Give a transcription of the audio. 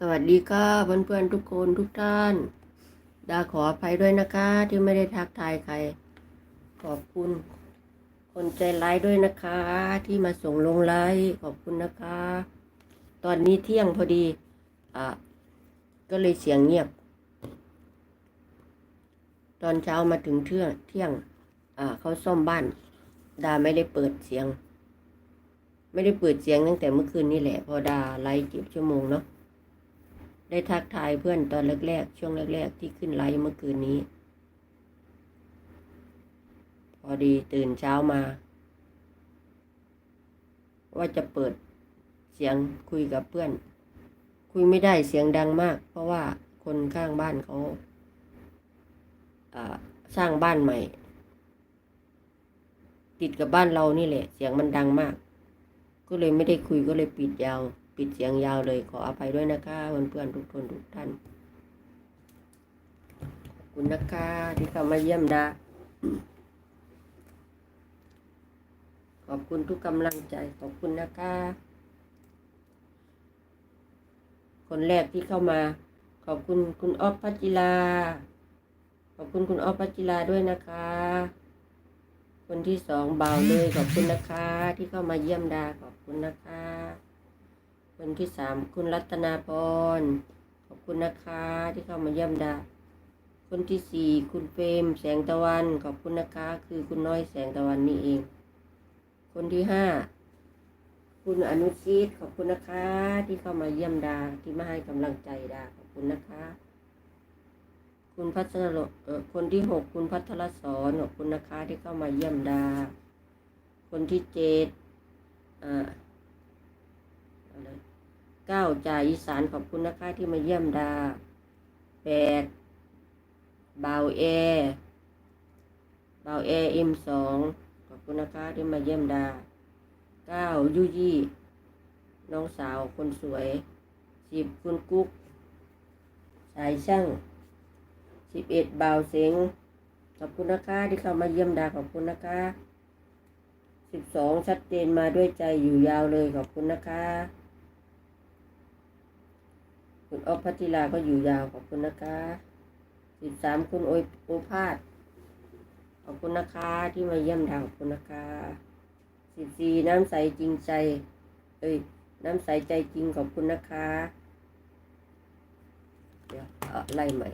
สวัสดีค่ะเพื่อนๆทุกคนทุกท่าน ดาขออภัยด้วยนะคะ ที่ไม่ได้ทักทายใคร ขอบคุณ คนใจร้ายด้วยนะคะ ที่มาส่งลงไลน์ขอบคุณนะคะ ตอนนี้เที่ยงพอดี อะ ก็เลยเสียงเงียบ ตอนเช้ามาถึงเที่ยงเที่ยง อ่าเขาซ่อมบ้าน ดาไม่ได้เปิดเสียง ไม่ได้เปิดเสียงตั้งแต่เมื่อคืนนี่แหละ พอดาไลฟ์เก็บชั่วโมงเนาะ ได้ทักทายเพื่อนตอนแรกๆ ช่วงแรก ๆ ที่ขึ้นไลฟ์เมื่อคืนนี้ พอดีตื่นเช้ามา ว่าจะเปิดเสียงคุยกับเพื่อน คุยไม่ได้เสียงดังมาก เพราะว่าคนข้างบ้านเขาสร้างบ้านใหม่ ติดกับบ้านเรานี่แหละ เสียงมันดังมาก ก็เลยไม่ได้คุยก็เลยปิดยาว ปิดเสียงยาวเลยขออภัยด้วยนะคะเพื่อนๆทุกคนทุกท่านขอบคุณนะคะที่เข้ามาเยี่ยมดาขอบคุณทุกกำลังใจขอบคุณนะคะ คนแรกที่เข้ามา ขอบคุณคุณออฟพัจิลา ขอบคุณคุณออฟพัจิลาด้วยนะคะ คนที่สองเบาเลยขอบคุณนะคะ ที่เข้ามาเยี่ยมดาขอบคุณนะคะ คนที่สามคุณรัตนาพรขอบคุณนะคะที่เข้ามาเยี่ยมดา คนที่สี่คุณเฟรมแสงตะวัน ขอบคุณนะคะ คือคุณน้อยแสงตะวันนี่เอง คนที่ห้าคุณอนุชิตขอบคุณนะคะ ที่เข้ามาเยี่ยมดาที่มาให้กำลังใจดาขอบคุณนะคะ คุณพัชรเอ่อคนที่หกคุณพัทรสอนขอบคุณนะคะที่เข้ามาเยี่ยมดา คนที่เจ็ดอ่า เก้าจ่าอีสานขอบคุณนะคะที่มาเยี่ยมดาแปดบ่าวแอบ่าวแอเอ็มสองขอบคุณนะคะที่มาเยี่ยมดาเก้ายุยี่น้องสาวคนสวยสิบคุณกุ๊กสายช่างสิบเอ็ดบ่าวเสงขอบคุณนะคะที่เข้ามาเยี่ยมดาขอบคุณนะคะสิบสองชัดเจนมาด้วยใจอยู่ยาวเลยขอบคุณนะคะ คุณออฟพัทิลาก็อยู่ยาวขอบคุณนะคะสิบสามคุณโอยโอภาสขอบคุณนะคะที่มาเยี่ยมดาวขอบคุณนะคะสิบสี่น้ำใสจริงใจ เอ้ยน้ำใสใจจริงขอบคุณนะคะ เดี๋ยวอะไล่ใหม่